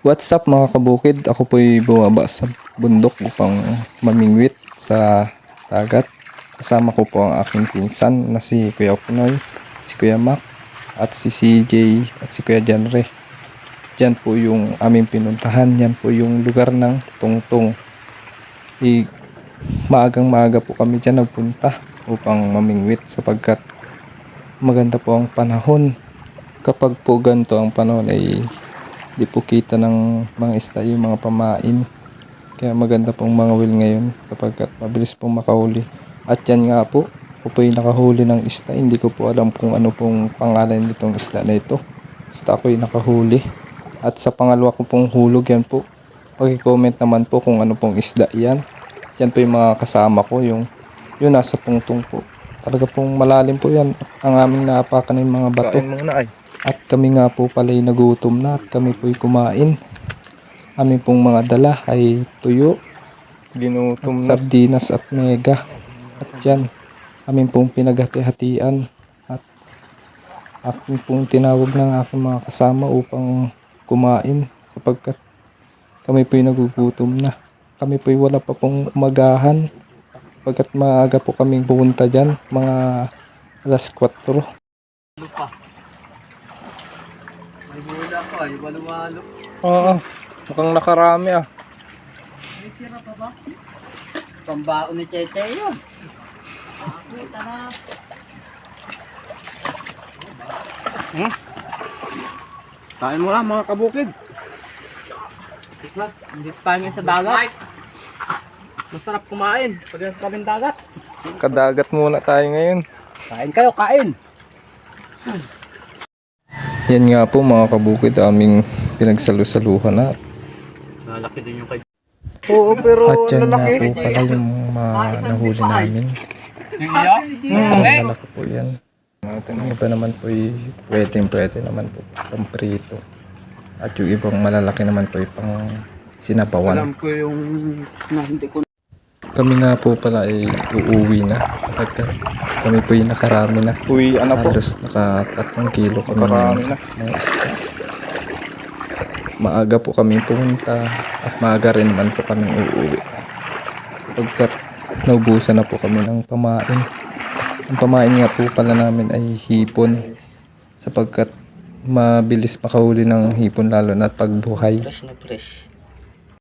What's up mga kabukid? Ako po'y bumaba sa bundok upang mamingwit sa dagat. Kasama ko po ang aking pinsan na si Kuya Punoy, si Kuya Mac, at si CJ at si Kuya Janre. Diyan po yung aming pinuntahan. Yan po yung lugar ng Tungtong. I, maagang maaga po kami dyan nagpunta upang mamingwit sapagkat maganda po ang panahon. Kapag po ganito ang panahon ay di po kita ng mga isda yung mga pamain. Kaya maganda pong mga will ngayon sapagkat mabilis pong makahuli. At yan nga po, ako po yung nakahuli ng isda. Hindi ko po alam kung ano pong pangalan nitong isda na ito. Basta ako yung nakahuli. At sa pangalawa ko pong hulog yan po. Pag-comment naman po kung ano pong isda yan. Yan po yung mga kasama ko, yung, yung nasa tungtong po. Talaga pong malalim po yan. Ang aming naapakan ng mga bato. Kain muna ay. At kami nga po pala'y nagutom na at kami po'y kumain. Aming pong mga dala ay tuyo, Ginutom na. sardinas at mega. At yan, aming pong pinaghati-hatian. At aking pong tinawag ng aking mga kasama upang kumain sapagkat kami po'y nagugutom na. Kami po'y wala pa pong umagahan sapagkat maaga po kaming pupunta dyan, mga alas 4. May hula ko ay walu-walo. Oo. Mukhang nakarami ah. May tira pa ba? Pambaon ni Cheche yun. Kita na. Hmm? Kain mo na mga kabukid. Hindi tayo sa dagat. Masarap kumain. Pag nasa kaming dagat. Kadagat muna tayo ngayon. Kain kayo, kain. Yan nga po mga kabukid aming pinagsalusaluhan na. Malaki din yung kay... Oo, pero At yan nga lalaki. po pala yung mga nahuli namin. Yung iya? Ang lalaki po yan. Ang iba naman po ay pwede pwede naman po pang prito. At yung ibang malalaki naman po ay pang sinapawan. Alam ko yung... Na, hindi ko... Kami nga po pala ay uuwi na. Pagka kami po ay nakarami na. Uy, ano po? Halos naka kilo kami Nakarami na. mga isda. Maaga po kami pumunta at maaga rin naman po kami uuwi. Pagkat naubusan na po kami ng pamain. Ang pamain nga po pala namin ay hipon sapagkat mabilis makahuli ng hipon lalo na pag buhay. Fresh na fresh.